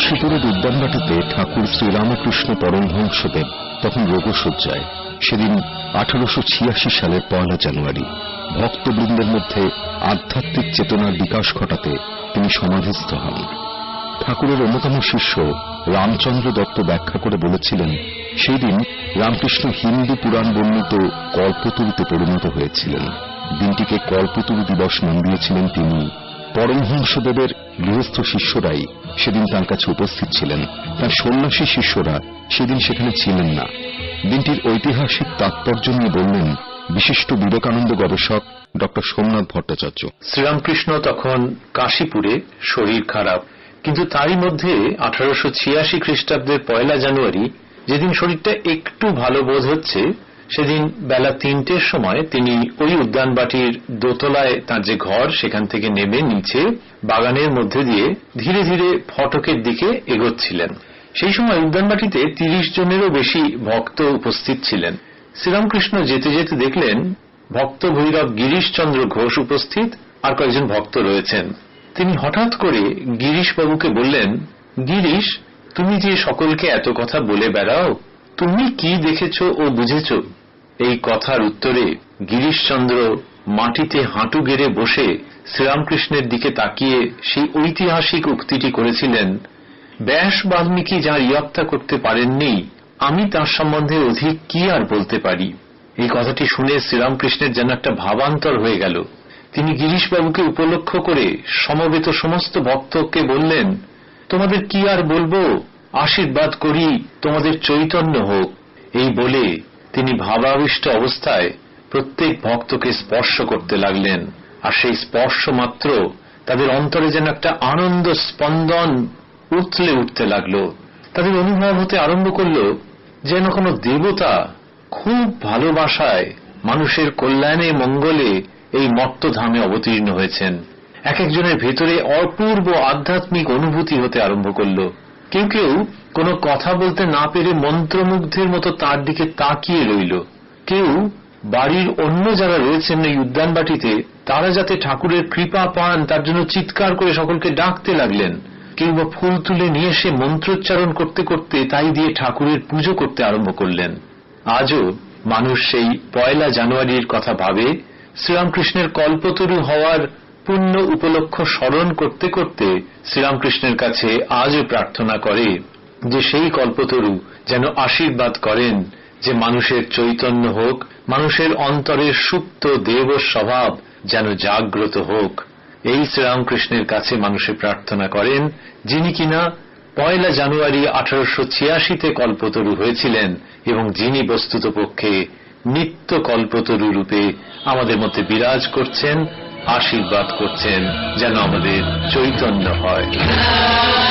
কাশীপুরের উদ্যানবাটিতে ঠাকুর শ্রীরামকৃষ্ণ পরমহংসদেব তখন রোগশয্যায়। সেদিন আঠারোশো ছিয়াশি সালের পয়লা জানুয়ারি। ভক্তবৃন্দের মধ্যে আধ্যাত্মিক চেতনার বিকাশ ঘটাতে তিনি সমাধিস্থ হন। ঠাকুরের অন্যতম শিষ্য রামচন্দ্র দত্ত ব্যাখ্যা করে বলেছিলেন, সেই দিন রামকৃষ্ণ হিন্দু পুরাণ বর্ণিত কল্পতরুতে পরিণত হয়েছিলেন। দিনটিকে কল্পতরু দিবস নাম দিয়েছিলেন তিনি। পরমহংসদেবের গৃহস্থ শিষ্যরাই সেদিন তার কাছে উপস্থিত ছিলেন। তার সন্ন্যাসী শিষ্যরা সেদিন সেখানে ছিলেন না। দিনটির ঐতিহাসিক তাৎপর্য নিয়ে বললেন বিশিষ্ট বিবেকানন্দ গবেষক ডক্টর সোমনাথ ভট্টাচার্য। শ্রীরামকৃষ্ণ তখন কাশীপুরে শরীর খারাপ, কিন্তু তারই মধ্যে আঠারোশো ছিয়াশি খ্রিস্টাব্দের পয়লা জানুয়ারি যেদিন শরীরটা একটু ভালো বোধ হচ্ছে সেদিন বেলা তিনটের সময় তিনি ওই উদ্যানবাটির দোতলায় তার যে ঘর, সেখান থেকে নেমে নিচে বাগানের মধ্যে দিয়ে ধীরে ধীরে ফটকের দিকে এগোচ্ছিলেন। সেই সময় উদ্যানবাটিতে তিরিশ জনেরও বেশি ভক্ত উপস্থিত ছিলেন। শ্রীরামকৃষ্ণ যেতে যেতে দেখলেন ভক্ত ভৈরব গিরিশচন্দ্র ঘোষ উপস্থিত আর কয়েকজন ভক্ত রয়েছেন। তিনি হঠাৎ করে গিরিশবাবুকে বললেন, গিরিশ, তুমি যে সকলকে এত কথা বলে বেড়াও, তুমি কি দেখেছ ও বুঝেছ? এই কথার উত্তরে গিরিশচন্দ্র মাটিতে হাঁটু গেড়ে বসে শ্রীরামকৃষ্ণের দিকে তাকিয়ে সেই ঐতিহাসিক উক্তিটি করেছিলেন, ব্যাস বাল্মীকি যার ইয়ত্তা করতে পারেননি, আমি তার সম্বন্ধে অধিক কি আর বলতে পারি? এই কথাটি শুনে শ্রীরামকৃষ্ণের যেন একটা ভাবান্তর হয়ে গেল। তিনি গিরিশবাবুকে উপলক্ষ করে সমবেত সমস্ত ভক্তকে বললেন, তোমাদের কি আর বলব? আশীর্বাদ করি, তোমাদের চৈতন্য হোক। এই বলে তিনি ভাবাবিষ্ট অবস্থায় প্রত্যেক ভক্তকে স্পর্শ করতে লাগলেন, আর সেই স্পর্শ মাত্র তাদের অন্তরে যেন একটা আনন্দ স্পন্দন উথলে উঠতে লাগল। তাদের অনুভব হতে আরম্ভ করল যেন কোনো দেবতা খুব ভালোবাসায় মানুষের কল্যাণে, মঙ্গলে এই মর্তধামে অবতীর্ণ হয়েছেন। এক একজনের ভেতরে অপূর্ব আধ্যাত্মিক অনুভূতি হতে আরম্ভ করল। কেউ কেউ কোনো কথা বলতে না পেরে মন্ত্রমুগ্ধের মতো তার দিকে তাকিয়ে রইল। কেউ বাড়ির অন্য যারা রয়েছেন এই উদ্যানবাটিতে, তারা যাতে ঠাকুরের কৃপা পান, তার জন্য চিৎকার করে সকলকে ডাকতে লাগলেন। কেউ বা ফুল তুলে নিয়ে এসে মন্ত্রোচ্চারণ করতে করতে তাই দিয়ে ঠাকুরের পুজো করতে আরম্ভ করলেন। আজও মানুষ সেই পয়লা জানুয়ারির কথা ভাবে। শ্রীরামকৃষ্ণের কল্পতরু হওয়ার পুণ্য উপলক্ষ স্মরণ করতে করতে শ্রীরামকৃষ্ণের কাছে আজও প্রার্থনা করে যে সেই কল্পতরু যেন আশীর্বাদ করেন, যে মানুষের চৈতন্য হোক, মানুষের অন্তরের সুপ্ত দেব স্বভাব যেন জাগ্রত হোক। এই শ্রীরামকৃষ্ণের কাছে মানুষে প্রার্থনা করেন, যিনি কিনা পয়লা জানুয়ারি আঠারোশো ছিয়াশিতে কল্পতরু হয়েছিলেন এবং যিনি বস্তুত পক্ষে নিত্য কল্পতরু রূপে আমাদের মধ্যে বিরাজ করছেন আশীর্বাদ করছেন যেন আমাদের চৈতন্য হয়।